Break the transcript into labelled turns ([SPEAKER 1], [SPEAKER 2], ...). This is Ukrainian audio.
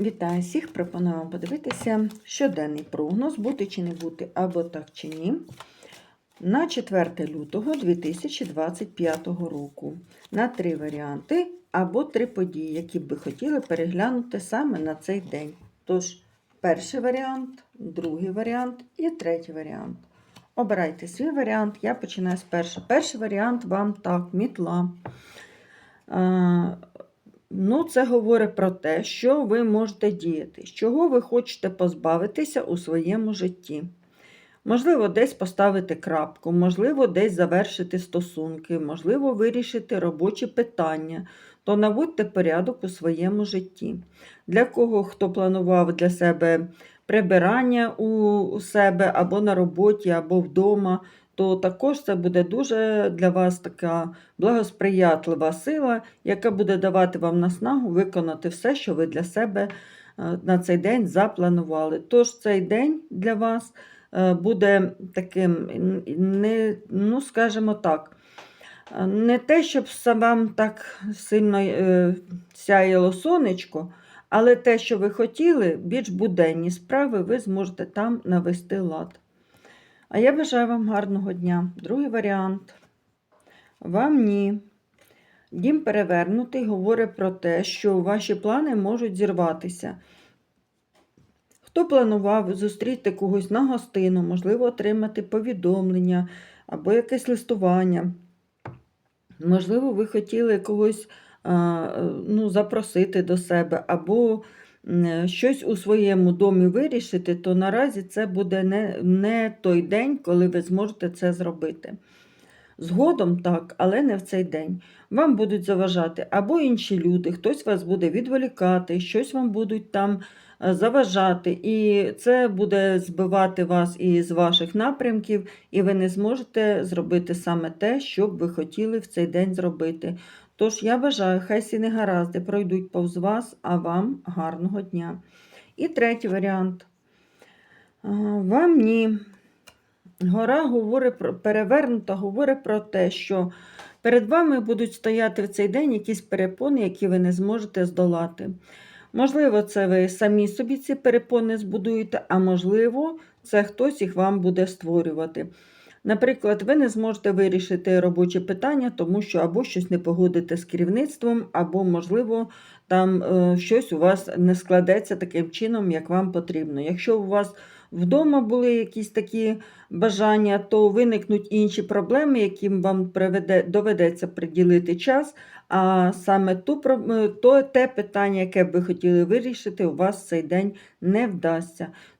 [SPEAKER 1] Вітаю всіх! Пропоную вам подивитися щоденний прогноз, бути чи не бути, або так чи ні. На 4 лютого 2025 року. На три варіанти або три події, які б ви хотіли переглянути саме на цей день. Тож, перший варіант, другий варіант і третій варіант. Обирайте свій варіант. Я починаю з першого. Перший варіант вам так, мітла. Ну, це говорить про те, що ви можете діяти, з чого ви хочете позбавитися у своєму житті. Можливо, десь поставити крапку, можливо, десь завершити стосунки, можливо, вирішити робочі питання, то наводьте порядок у своєму житті. Для кого хто планував для себе прибирання у себе або на роботі, або вдома, то також це буде дуже для вас така благосприятлива сила, яка буде давати вам наснагу виконати все, що ви для себе е, на цей день запланували. Тож цей день для вас е, буде таким, не, ну, скажімо так, е, не те, щоб вам так сильно сяяло сонечко, але те, що ви хотіли, більш буденні справи, ви зможете там навести лад. А я бажаю вам гарного дня. Другий варіант. Вам ні. Дім перевернутий говорить про те, що ваші плани можуть зірватися. Хто планував зустріти когось на гостину, можливо, отримати повідомлення або якесь листування. Можливо, ви хотіли когось ну, запросити до себе, або щось у своєму домі вирішити, то наразі це буде не, не той день, коли ви зможете це зробити. Згодом так, але не в цей день. Вам будуть заважати або інші люди, хтось вас буде відволікати, щось вам будуть там е, заважати, і це буде збивати вас із ваших напрямків, і ви не зможете зробити саме те, що б ви хотіли в цей день зробити. Тож я бажаю, хай всі негаразди пройдуть повз вас, а вам гарного дня. І третій варіант. Вам ні. Гора говорить перевернута, говорить про те, що перед вами будуть стояти в цей день якісь перепони, які ви не зможете здолати. Можливо, це ви самі собі ці перепони збудуєте, а можливо, це хтось їх вам буде створювати. Наприклад, ви не зможете вирішити робоче питання, тому що або щось не погодите з керівництвом, або, можливо, там е, щось у вас не складеться таким чином, як вам потрібно. Якщо у вас вдома були якісь такі бажання, то виникнуть інші проблеми, яким вам приведе, доведеться приділити час. А саме ту, е, то, те питання, яке б ви хотіли вирішити, у вас цей день не вдасться.